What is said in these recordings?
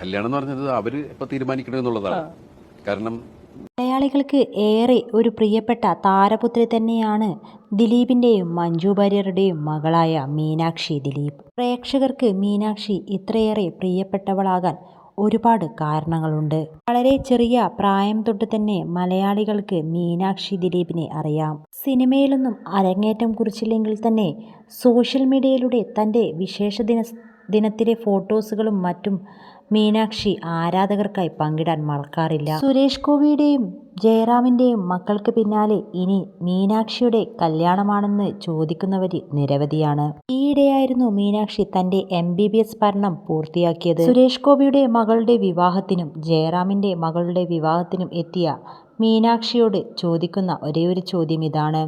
കല്യാണം എന്ന് പറഞ്ഞത് അവർ ഇപ്പൊ തീരുമാനിക്കണം എന്നുള്ളതാണ്. കാരണം മലയാളികൾക്ക് ഏറെ ഒരു പ്രിയപ്പെട്ട താരപുത്രി തന്നെയാണ് ദിലീപിന്റെയും മഞ്ജു വാര്യരുടെയും മകളായ മീനാക്ഷി ദിലീപ്. പ്രേക്ഷകർക്ക് മീനാക്ഷി ഇത്രയേറെ പ്രിയപ്പെട്ടവളാകാൻ ഒരുപാട് കാരണങ്ങളുണ്ട്. വളരെ ചെറിയ പ്രായം തൊട്ട് തന്നെ മലയാളികൾക്ക് മീനാക്ഷി ദിലീപിനെ അറിയാം. സിനിമയിലൊന്നും അരങ്ങേറ്റം കുറിച്ചില്ലെങ്കിൽ തന്നെ സോഷ്യൽ മീഡിയയിലൂടെ തന്റെ വിശേഷ ദിന ദിനത്തിലെ ഫോട്ടോസുകളും മറ്റും മീനാക്ഷി ആരാധകർക്കായി പങ്കിടാൻ മറക്കാറില്ല. സുരേഷ് ഗോപിയുടെയും ജയറാമിന്റെയും മക്കൾക്ക് പിന്നാലെ ഇനി മീനാക്ഷിയുടെ കല്യാണമാണെന്ന് ചോദിക്കുന്നവർ നിരവധിയാണ്. ഈയിടെയായിരുന്നു മീനാക്ഷി തന്റെ എം ബി ബി എസ് പഠനം പൂർത്തിയാക്കിയത്. സുരേഷ് ഗോപിയുടെ മകളുടെ വിവാഹത്തിനും ജയറാമിന്റെ മകളുടെ വിവാഹത്തിനും എത്തിയ മീനാക്ഷിയോട് ചോദിക്കുന്ന ഒരേയൊരു ചോദ്യം ഇതാണ്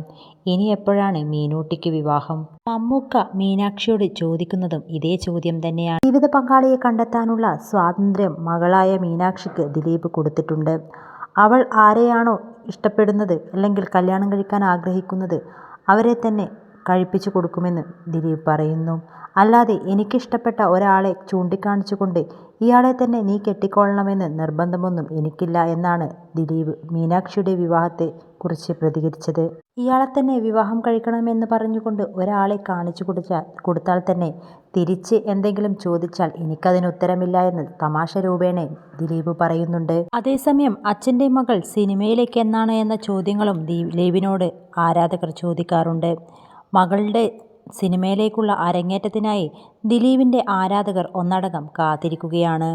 ഇനി എപ്പോഴാണ് മീനൂട്ടിക്ക് വിവാഹം? മമ്മൂക്ക മീനാക്ഷിയോട് ചോദിക്കുന്നതും ഇതേ ചോദ്യം തന്നെയാണ്. ജീവിത പങ്കാളിയെ കണ്ടെത്താനുള്ള സ്വാതന്ത്ര്യം മകളായ മീനാക്ഷിക്ക് ദിലീപ് കൊടുത്തിട്ടുണ്ട്. അവൾ ആരെയാണോ ഇഷ്ടപ്പെടുന്നത് അല്ലെങ്കിൽ കല്യാണം കഴിക്കാൻ ആഗ്രഹിക്കുന്നത് അവരെ തന്നെ കഴിപ്പിച്ചു കൊടുക്കുമെന്ന് ദിലീപ് പറയുന്നു. അല്ലാതെ എനിക്കിഷ്ടപ്പെട്ട ഒരാളെ ചൂണ്ടിക്കാണിച്ചുകൊണ്ട് ഇയാളെ തന്നെ നീ കെട്ടിക്കൊള്ളണമെന്ന് നിർബന്ധമൊന്നും എനിക്കില്ല എന്നാണ് ദിലീപ് മീനാക്ഷിയുടെ വിവാഹത്തെ കുറിച്ച് പ്രതികരിച്ചത്. ഇയാളെ തന്നെ വിവാഹം കഴിക്കണമെന്ന് പറഞ്ഞുകൊണ്ട് ഒരാളെ കാണിച്ചു കൊടുത്താൽ കൊടുത്താൽ തന്നെ തിരിച്ച് എന്തെങ്കിലും ചോദിച്ചാൽ എനിക്കതിന് ഉത്തരമില്ല എന്ന് തമാശ രൂപേണ ദിലീപ് പറയുന്നുണ്ട്. അതേസമയം അച്ഛന്റെ മകൾ സിനിമയിലേക്ക് എന്നാണ് എന്ന ചോദ്യങ്ങളും ദിലീപിനോട് ആരാധകർ ചോദിക്കാറുണ്ട്. മകളുടെ സിനിമയിലേക്കുള്ള അരങ്ങേറ്റത്തിനായി ദിലീപിന്റെ ആരാധകർ ഒന്നടങ്കം കാത്തിരിക്കുകയാണ്.